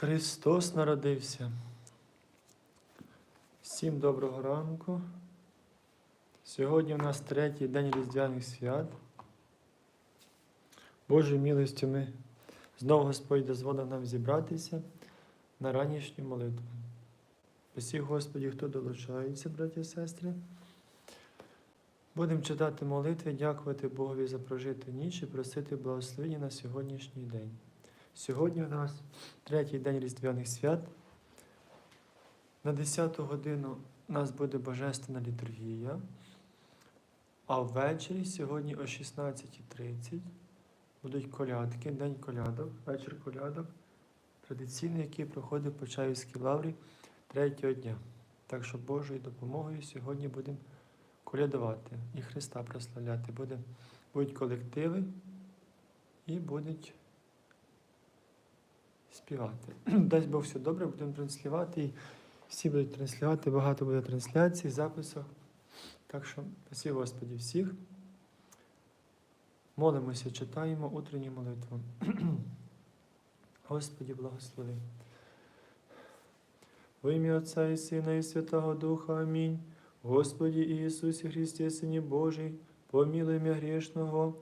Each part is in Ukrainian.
Христос народився. Всім доброго ранку. Сьогодні у нас третій день Різдвяних свят. Божою милостю ми знову Господь дозволив нам зібратися на ранішню молитву. Усіх Господі, хто долучається, браті і сестри. Будемо читати молитви, дякувати Богові за прожиту ніч і просити благословення на сьогоднішній день. Сьогодні у нас третій день Різдвяних свят. На 10 годину у нас буде Божественна літургія, а ввечері сьогодні о 16.30 будуть колядки, день колядок, вечір колядок, традиційний, який проходить по Чаївській лаврі третього дня. Так що Божою допомогою сьогодні будемо колядувати і Христа прославляти. Буде, будуть колективи і будуть співати. Дасть Бог все добре, будемо транслювати. І всі будуть транслювати, багато буде трансляцій, записів. Так що, спасибо Господі всіх. Молимося, читаємо утренню молитву. Господі, благослови. Во ім'я Отця і Сина, і Святого Духа. Амінь. Господі Ісусі Христе, Сині Божий, помилуй мя грешного.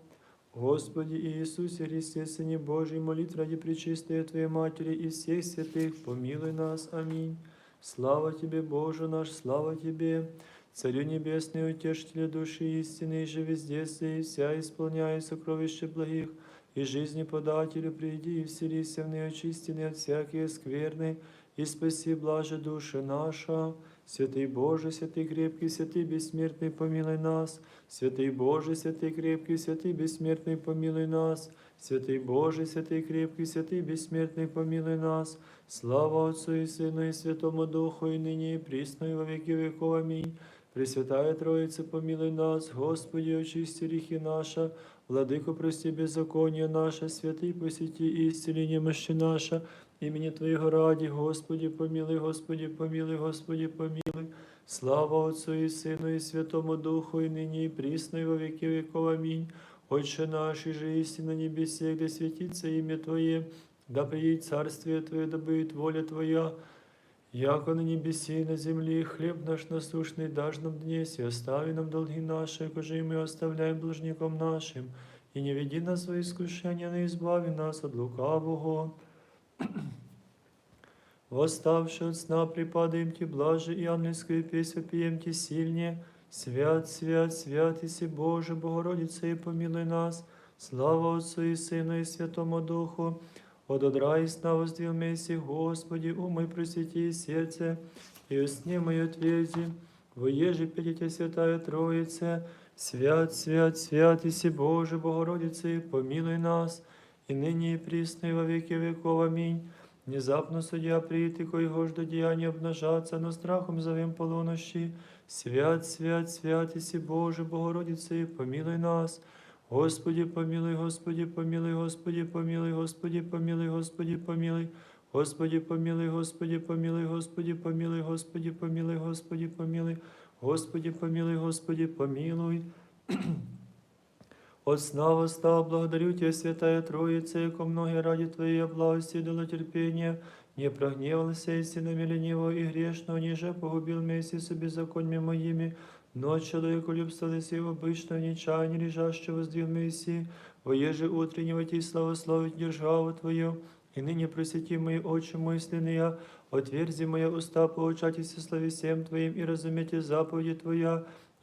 Господи Иисусе Христе, Сыне Божий, молитв ради Пречистой Твоей Матери и всех святых, помилуй нас. Аминь. Слава Тебе, Боже наш, слава Тебе, Царю Небесный, Утешителю души истины, и же везде и вся исполняя сокровища благих, и жизни подателю приди и вселися в неочистенный от всякие скверны, и спаси блаже души наша. Святый Боже, святый крепкий, святый бессмертный, помилуй нас. Святый Боже, святый крепкий, святый бессмертный, помилуй нас. Святый Боже, святый крепкий, святый бессмертный, помилуй нас. Слава Отцу и Сыну и Святому Духу, и ныне и присно, и во веки веков. Аминь. Пресвятая Троица, помилуй нас, Господи, очисти грехи наша, Владыко, прости беззаконие наше, святый посети и исцели немощи наша, імені Твоєго раді, Господі, помилуй, Господі, помилуй, Господі, помилуй. Слава Отцу і Сину, і Святому Духу, і нині, і присно, і во веки веков. Амінь. Отче наш, и же есть на небесе, где светится имя Твое, да приедет царствие Твое, да будет воля Твоя, яко на небесе и на земле, хлеб наш насущный дашь нам днесь, и остави нам долги наши, коже и мы оставляем должником нашим, и не веди нас во искушение, но избави нас от лукавого. Восставши от сна, припадаем Ти, блаже, и ангельскую песню пьем Ти сильнее. Свят, свят, свят, Иси Боже, Богородица, и помилуй нас. Слава Отцу и Сыну и Святому Духу. От одра и сна воздвилмеси, Господи, умой просвети сердце, и усни мое отверзи. Воеже пятите Святая Троица, свят, свят, свят, Иси Боже, Богородица, и помилуй нас, и ныне и присно, и во веки веков. Аминь. Внезапно судья прийти, коего ж до деяния обнажаться, но страхом зовем полунощи. Свят, свят, свят, Иси Боже, Богородице, помилуй нас. Господи, помилуй, Господи, помилуй, Господи, помилуй, Господи, помилуй, Господи, помилуй. Господи, помилуй, Господи, помилуй, Господи, помилуй, Господи, помилуй, Господи, помилуй. Господи, помилуй, Господи, помилуй. От сна восстал, благодарю Тебя, Святая Троица, яко многие ради Твоей благости дало терпение, не прогневался истинами ленивого и грешного, ниже погубил вместе с беззакониями моими, но человеку любствовались его обычно, нечаяние лежащего воздвиг Мессии, воеже утреннего Ти славословить державу Твою, и ныне просвети мои очи мысленные, отверзи моя уста, поучайтесь славе всем Твоим и разумейте заповеди Твоя,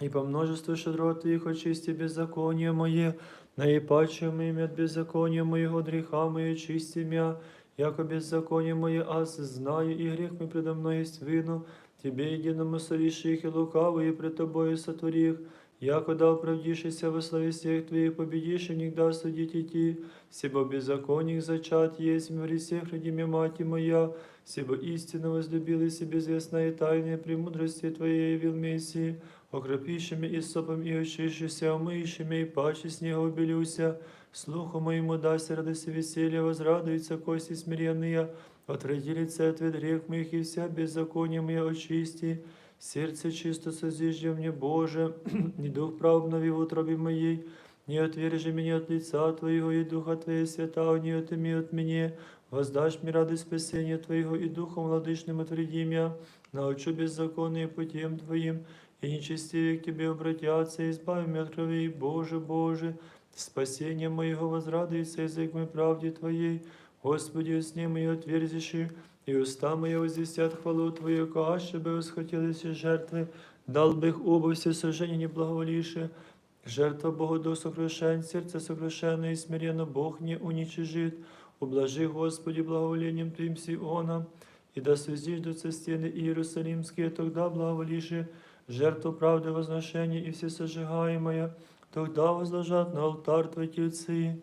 и по множеству щедрот Твоих очисти беззаконие мое, наипаче моим от беззакония моего греха мое очисти мя, яко беззаконие мое аз знаю, и грех мой предо мной есть видно, Тебе единому соверших и лукавые пред Тобою сотворих, Якода оправдишися во славе всех Твоих, победишь, и нигда судить идти, себо беззаконник зачат есть в всех родиме мати моя, себо истинно возлюбил себе известная тайная премудрости Твоей явил Мессии, окропившими и сопом и очищися, омыющими и паче снега убелюся, слуху моему дасть радость и веселье, возрадуются кости смиренные, отради лице от грех моих и вся беззаконие моя очисти, сердце чисто созижди мне, Боже, и дух прав обнови в утробе моей, не отвержи меня от лица Твоего и Духа Твоего святого, не отыми от меня, воздашь мне радость спасения Твоего и Духом владычным отвреди меня, научу беззаконные путем Твоим, и нечестивые к Тебе обратятся, избави меня от крови, Боже, Боже, спасение моего возрадуется язык мой правде Твоей, Господи, усни мои отверзиши, и уста мои возвестят хвалу Твою, каще бы восхотелись жертвы, дал бы их оба все сожжения не благоволившие, Жертва Богу до сокрушен, сердце сокрушенное и смиренно Бог не уничижит. Ублажи, Господи, благоволением Твоим Сиона, и да созиждутся стены Иерусалимские, тогда благоволиши жертву правды возношения и все сожигаемое, тогда возложат на алтарь Твои тельцы.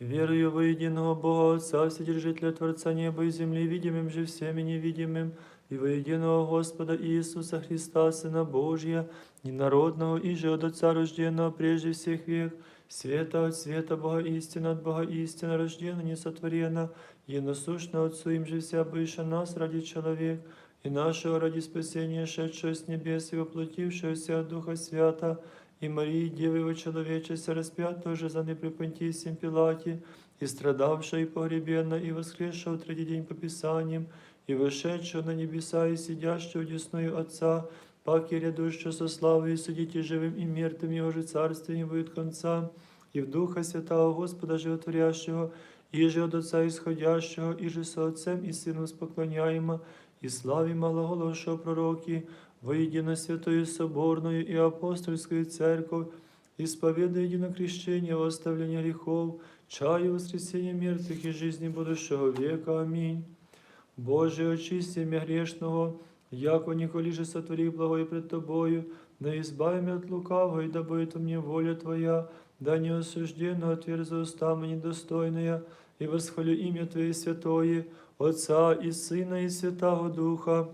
Верую во единого Бога Отца, Вседержителя Творца неба и земли, видимым же всеми невидимым, и во единого Господа Иисуса Христа, Сына Божия, ненародного и же от Отца рожденного прежде всех век, света от света Бога истина, от Бога истина, рождена, несотворена, единосущна Отцу им же вся бывшая нас ради человек, и нашего ради спасения, шедшего с небес и воплотившегося от Духа Свята, и Марии, Девы его человечества, распятого же за непрепонтисием Пилате, и страдавшего и погребенного, и воскресшего в третий день по Писаниям, и вошедшего на небеса, и сидящего десную Отца, паки рядущего со славой, и судите живым и мертвым, Его же царствие не будет конца, и в Духа Святого Господа Животворящего, и же от Отца исходящего, и же со Отцем и Сыном споклоняемо, и славе малоголошего пророки, воедино святою соборную и апостольскую церковь, исповедуя единокрещение во оставление грехов, чаю воскресения мертвых и жизни будущего века. Аминь. Боже, очисти меня грешного, яко николи же сотвори благое пред Тобою, да избави меня от лукавого, и да будет мне воля Твоя, да не осужденно отверза уста мне недостойная, и восхвалю имя Твое святое, Отца и Сына и Святого Духа,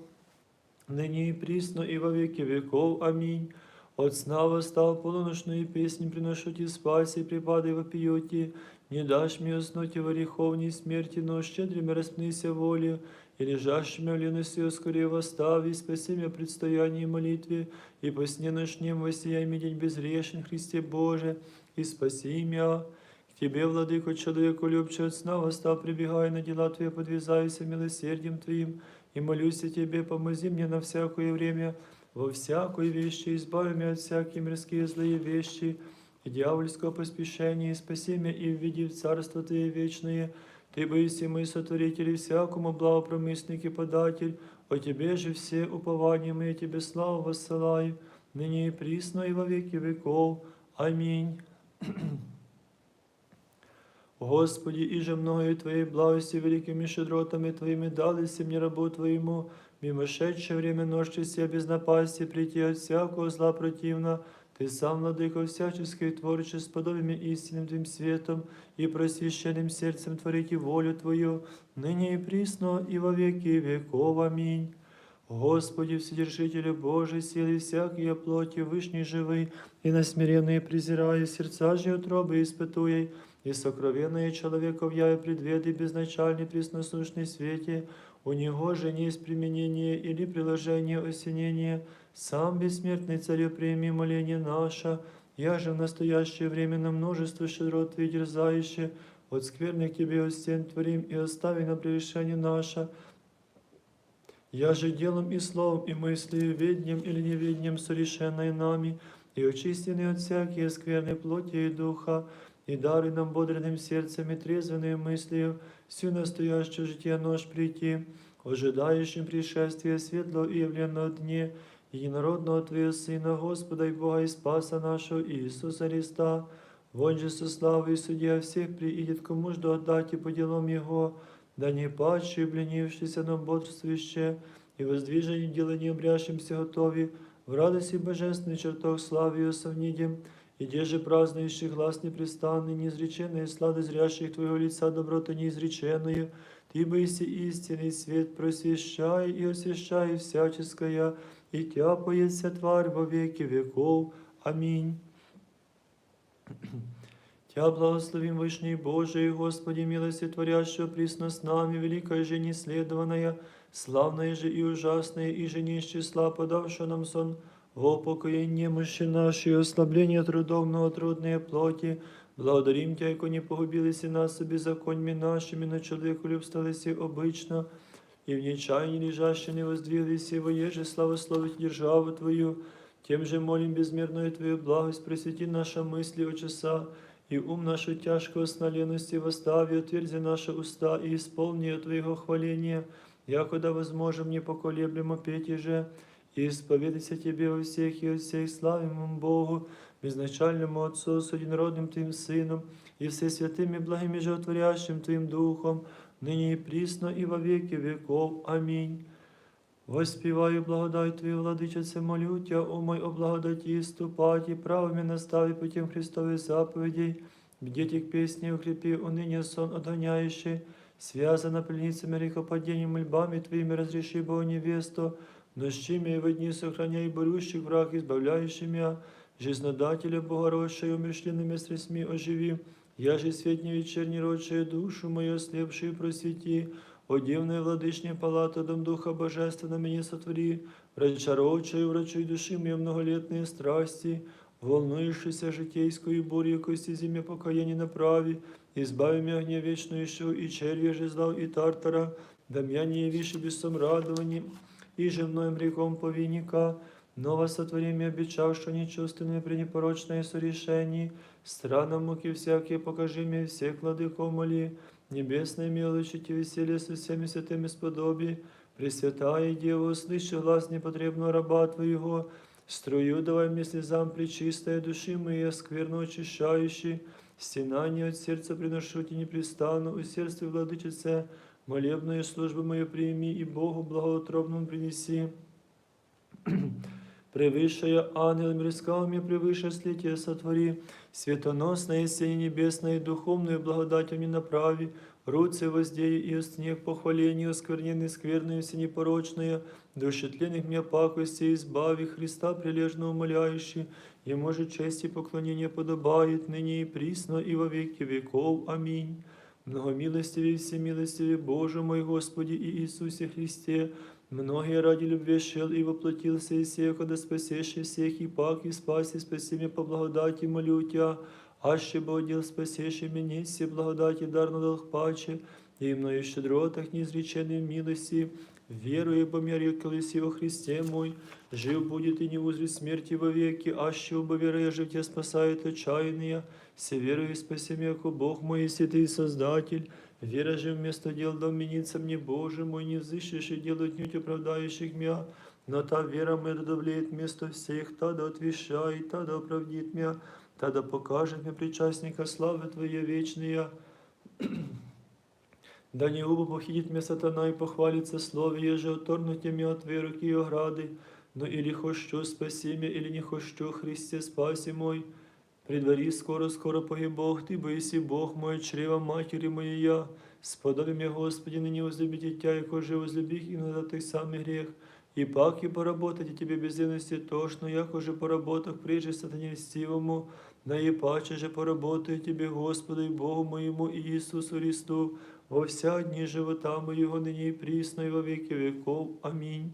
ныне и присно и во веки веков. Аминь. От сна восстал полуношную песнь, приношу тебе спаси, припадай вопиете, не дашь мне уснуть и в ореховней смерти, но щедрыми распнися волю, и лежащими в лености скорее восстави, спаси меня предстоянии и молитве, и по сне ночнем воссияй мне день безгрешен, Христе Боже, и спаси меня. К Тебе, Владыко, человеку любче от сна, восстав, прибегай на дела Твои, подвязайся милосердием Твоим, и молюсь о Тебе, помози мне на всякое время, во всякой вещи, избави меня от всякие мирские злые вещи, и дьявольского поспешения, и спаси меня и введи в Царство Твое вечное. Ты боишься мой сотворитель и всякому благопромысник и податель, о Тебе же все упования мои Тебе славу воссылаю, ныне и присно и во веки веков. Аминь. Господи, иже мною Твоей благости великими щедротами Твоими дались мне рабу Твоему, мимошедшее время ночи все без напасти прийти от всякого зла противно, Ты сам, Владыко, всяческой творче с подобием истинным Твоим светом и просвященным сердцем творите волю Твою, ныне и присно и во веки веков. Аминь. Господи, Вседержителю Божий, силы всякие плоти, вышний живый, и на смиренные презирая сердца же утробы испытуя, и сокровенное человеков я предведы безначальный пресносущный свете, у него же не есть применение или приложение осенения, сам бессмертный царю прими моление наше, я же в настоящее время на множество щедрот Твоих дерзающие, от скверных Тебе от стен творим и остави на прегрешение наше, я же делом и словом, и мыслью, веднем или неведнем совершенной нами, и очистены от всякие скверной плоти и духа, и даруй нам бодренным сердцем и трезвенной мыслью всю настоящую житие нож прийти, ожидающим пришествия светлого и явленного дне, единородного Твоего Сына, Господа и Бога и Спаса нашего Иисуса Христа, вон же со славой и судья всех приидет, кому жду отдать и по делам Его, да не падший, бленившийся, но бодрствующие, и воздвижение дела не обрящимся готови, в радости божественной чертог славы ее совнидем, и де же празднующих глаз непрестанный, неизреченные слады зрящих Твоего лица доброта неизреченную, Ты боиси истинный свет, просвещай и освящай всяческое, и Тя поется тварь во веки веков. Аминь. Тя благословим Вышний Божий, Господи, милости творящего присно с нами, великая же неследованная, славная же и ужасная, и же не из числа, подавшая нам сон, во упокоение мощи нашей, ослабление трудов многотрудные плоти, благодарим Тя, яко не погубились и нас беззаконьми нашими, на человеку любсталися обычно, и в нечаянии лежаще не воздвиглись, и воеже славословить державу Твою, тем же молим безмерную Твою благость, просвети наша мысли о часа, и ум нашу тяжкого сна лености восстави, отверзи наши уста и исполни от Твоего хваления, якуда возможем непоколеблемо петь же, и исповедайся Тебе во всех и от всех славимому Богу, безначальному Отцу, с одинородным Твоим Сыном, и все святым и благим и животворящим Твоим Духом, ныне и присно, и во веки веков. Аминь. Воспіваю благодать Твою, владичице, молю Тя, о мой о благодаті, ступати, правами настави путем Христових заповедей, бдеть к песне укрепи, уныние сон отгоняющий, связана пленницами грехопадением, мольбами Твоими разреши, Бо невесту, нощими и в дни сохраняй борющих враг, избавляющий меня, жизнодателя Богородшей, умершленными средствами оживи, я же светни вечерней родшая душу мою, ослепшую просвети, о дивная владычня палата, дом Духа Божественного меня сотвори, врачаровчаю, врачуй души моей многолетные страсти, волнующейся житейскую бурью кости зиме покаяние направи, избави меня огня вечную и червя же зла и тартара, да меня не явишь бессом радованием, и же мною грехом повинника, Ново сотвори мне обещав, что нечувственное пренепорочное сорешение, странам муки всякие покажи мне всех владыков моли, небесной милостью и веселье со всеми святыми сподоби, Пресвятая Дева, услыши глаз непотребного раба Твоего, струю давай мне слезам причистая души моей, скверно очищающей, стенание от сердца приношу тебе непрестанно, усердствуй, владычице, молебную службу мою прими и Богу благоутробному принеси. Превыше ангел мирскал мне, превыше слитие сотвори, светоносное сень небесное, духовную благодатью мне направи, руцы воздеи и устнех похвалению, оскверненной скверную синепорочную, душетленных мне пакости избави, Христа прилежно умоляющий, Ему же честь и поклонение подобает ныне и присно и во веки веков. Аминь. Многомилостивый и всемилостивый Боже мой Господи и Иисусе Христе, Многие ради любви шел и воплотился из всех, когда спасешь всех, и пак, и спаси, спаси меня по благодати, молю Тя, аще бы одел спасешь и меня, все благодати дар надал паче, и мною щедротах неизреченной милости, веруя по мере колеси во Христе мой, жив будет и не узрит смерти вовеки, аще оба веруя жив тебя спасает отчаянные, все веруя и спаси меня, яко Бог мой и святый Создатель, Вера же вместо дел да вменится мне, Боже мой, не взыщешь и делать нють оправдающих меня, но та вера моя да давлеет вместо всех, та да отвещает, та да оправдит меня, та да покажет мне причастника славы Твоей вечные. Да не убо похитит мне сатана и похвалится слове, еже оторнуть меня от веры и ограды, но или хочу спаси меня, или не хочу, Христе спаси мой. Предвари скоро, скоро погиб Бог, Ты боиси Бог мой, чрева матери моей я. Сподоби меня, Господи, ныне возлюби дитя, яко же возлюби их иногда тих самый грех. И пак и поработать, и тебе бездельности тошно, яко же поработах прежде сатане льстивому, да и паче же поработаю тебе, Господу и Богу моему и Иисусу Христу, во вся дни живота моего ныне и присно и во веки веков. Аминь.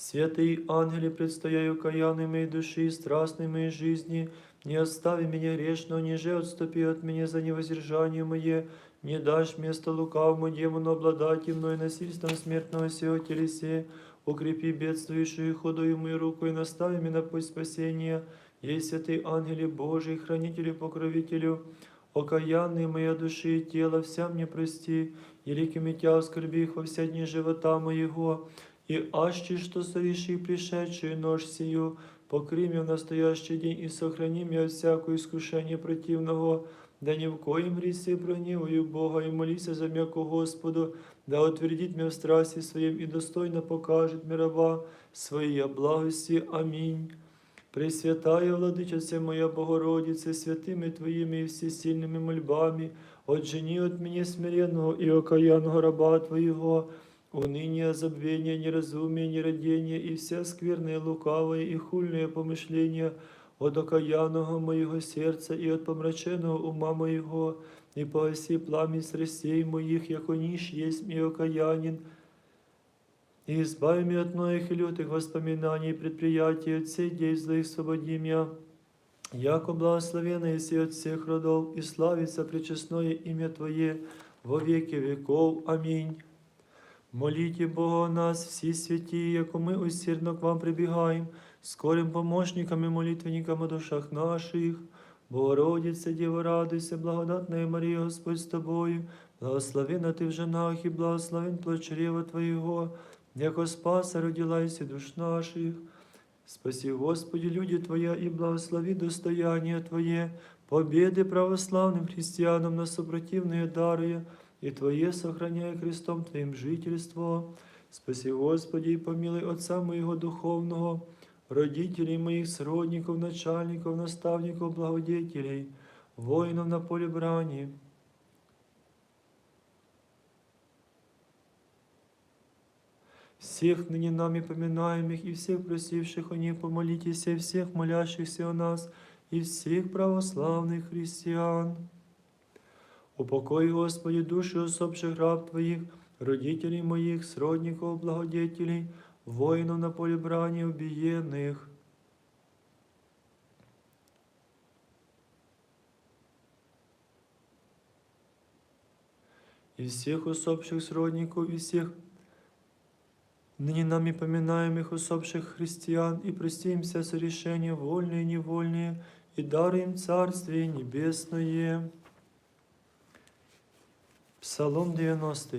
Святые ангели, предстояю каянной моей души и страстной моей жизни, не остави меня грешного, ниже отступи от меня за невоздержание мое, не дашь место лукавому демону обладать и мной насильством смертного сего телесе, укрепи бедствующую ходою мою руку и настави меня на путь спасения, ей святый ангели Божий, хранителю, покровителю, окаянный моя души и тело, вся мне прости, великими тя оскорби их во вся дни живота моего, и аще что соверши пришедшую нож сию, покри меня в настоящий день и сохрани меня от всякого искушения противного, да ни в коем гресе прогневаю Бога и молися за м'яко Господу, да утвердит меня в страсти своим и достойно покажет мне раба своей благости. Аминь. Пресвятая Владичице моя Богородице, святими Твоїми і всесильними мольбами, отжени от меня смиренного и окаянного раба Твоего, уныние, забвение, неразумие, нерадение и вся скверное, лукавое и хульное помышления от окаянного моего сердца и от помраченного ума моего, и погаси пламя страстей моих, яко нищ есть и окаянин, и избави меня от многих и лютых воспоминаний и предприятий, от всех дей злых свободи меня, яко благословенный си от всех родов, и славится пречестное имя Твое во веки веков. Аминь. Молите Бога о нас, всі святі, яко ми усердно к вам прибігаємо, скорим помощникам і молитвенникам о душах наших. Богородице, Діво, радуйся, благодатная Марія, Господь з тобою, благословена ти в женах і благословен плод чрева Твоєго, яко спаса родилася душ наших. Спаси, Господи, люди Твоя, и благослови достояние Твое, победы православным христианам на сопротивные даруя, и Твое сохраняя крестом Твоим жительство. Спаси, Господи, и помилуй Отца моего духовного, родителей моих, сродников, начальников, наставников, благодетелей, воинов на поле брани. Всех ныне нами поминаемых и всех просивших о них помолитесь, и всех молящихся о нас, и всех православных христиан. Упокой, Господи, души усопших раб Твоих, родителей моих, сродников, благодетелей, воинов на поле брани убиенных. И всех усопших сродников, и всех ныне нами поминаемых усопших христиан, и прости им все сорешения, вольные и невольные, и даруй им Царствие Небесное. Псалом 90.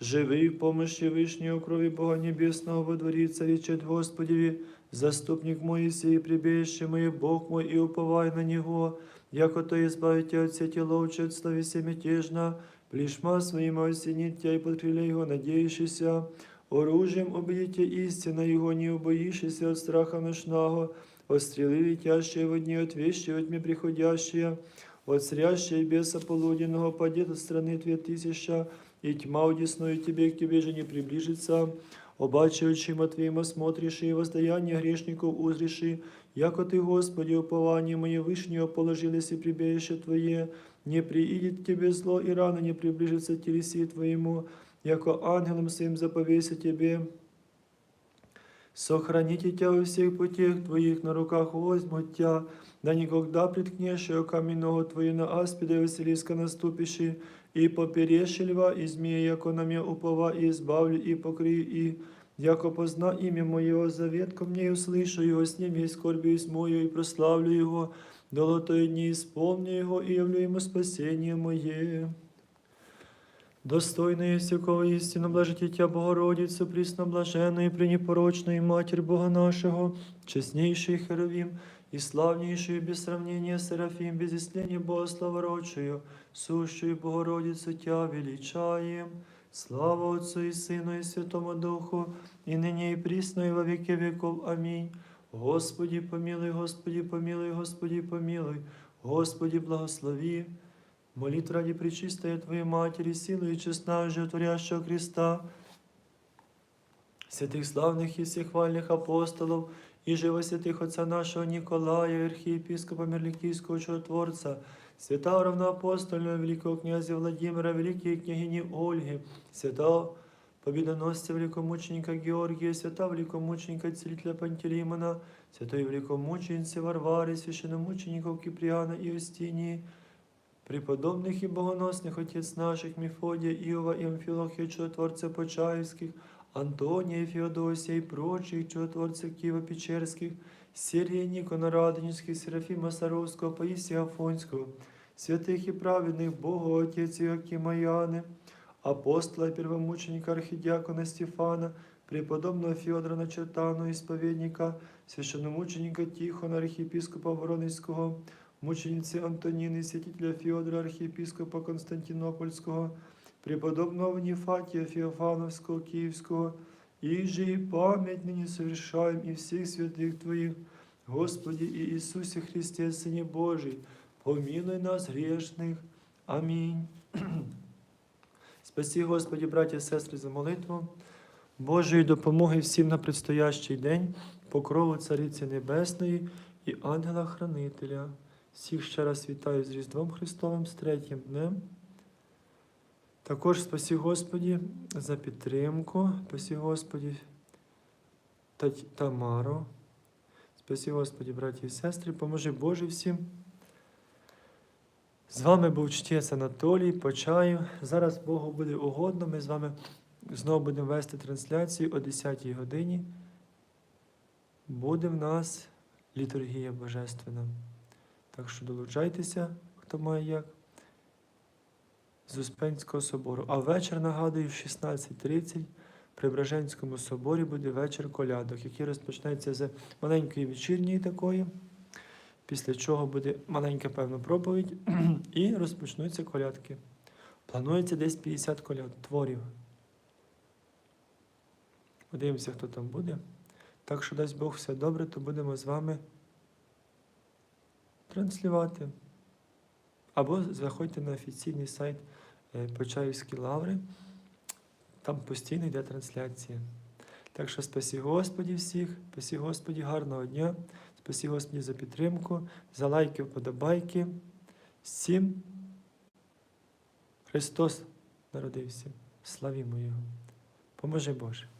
Живий в помощи Вышнего крови Бога Небесного во дворе царичет Господеви, заступник мой сей, прибежище мое, Бог мой, и уповай на Него, яко то избавите от сети ловчатства весе мятежно, плешма своим осенит тя и под крылья Его надеющийся, оружием обидите истина Его, не убоишься от страха ночного, от стрелы летящие в дни, от вещи от тьмы приходящие, от срящей беса полуденного падет от страны две тысяча, и тьма удесную тебе, к тебе же не приближится. Обаче очима Твоим осмотришь, и воздаяние грешников узришь, яко Ты, Господи, упование мое вышнего положилось и прибежище Твое, не приидет к Тебе зло, и рано не приближится к телеси Твоему, яко ангелом своим заповеся Тебе. Сохраните Тя во всех путях Твоих, на руках возьмут Тя, да никогда приткнешь ее каменного Твою на аспида и Василиска наступиши, и поперешь льва, и змея, яко на меня упова, и избавлю, и покрию, и яко позна имя Моего, завет ко мне, и услышу его, с ним и скорбию с мою, и прославлю его, долотої дні исполню его, и явлю ему спасение мое. Достойная всякого истину, блажите Тя, Богородицу, пресноблаженную и пренепорочную Матерь Бога нашего, честнейший Херовим, и славнейшую без сравнения Серафим, без исления Бога славородшую, сущую Богородицу Тя величаем. Слава Отцу и Сыну и Святому Духу, и ныне и присно, и во веки веков. Аминь. Господи, помилуй, Господи, помилуй, Господи, помилуй, Господи, благослови. Молит ради Пречистой Твоей Матери, силы и честна, животворящего Христа, святых славных и всехвальных апостолов, и живо святых отца нашего Николая, архиепископа Мерликийского чудотворца, святого равноапостольного великого князя Владимира, великой княгини Ольги, святого победоносца великомученика Георгия, святого великомученика целителя Пантелеймона, святой великомученицы Варвары, священномучеников Киприана и Устинии, преподобных и богоносных отец наших Мефодия, Иова и Амфилохия, чудотворцев Почаевских, Антония, Феодосия и прочих чудотворцев Киева-Печерских, Сергия Никона Радонежских, Серафима Саровского, Паисия Афонского, святых и праведных Богу Отец Иоакима Яны, апостола и первомученика архидиакона Стефана, преподобного Феодора Начертану, исповедника, священномученика Тихона, архиепископа Воронезького, мученицы Антонины, святителя Феодора, архиепископа Константинопольского, преподобного Ваніфатія Феофановського Київського, і же і пам'ять нині совершаем і всіх святих Твоїх, Господі і Ісусі Христе, Сині Божий, помилуй нас грешних. Амінь. Спасі, Господі, браті і сестри, за молитву. Божої допомоги всім на предстоящий день, покрову Цариці Небесної і ангела-хранителя. Всіх ще раз вітаю з Різдвом Христовим, з третім днем. Також спасі Господі за підтримку, спасі Господі Тамару. Спасі Господі, браті і сестри, поможи Боже всім. З вами був чтець Анатолій, Почаю. Зараз Богу буде угодно. Ми з вами знову будемо вести трансляцію о 10 годині. Буде в нас літургія Божественна. Так що долучайтеся, хто має як. З Успенського собору. А вечір, нагадую, в 16.30 при Браженському соборі буде вечір колядок, який розпочнеться з маленької вечірньої такої, після чого буде маленька певна проповідь, і розпочнуться колядки. Планується десь 50 коляд, творів. Подивимося, хто там буде. Так що дасть Бог все добре, то будемо з вами транслювати. Або заходьте на офіційний сайт е, Почаївські лаври. Там постійно йде трансляція. Так що спасі Господі всіх, спасі Господі, гарного дня, спасі Господі за підтримку, за лайки, вподобайки. Всім Христос народився. Славімо Його. Поможи Боже.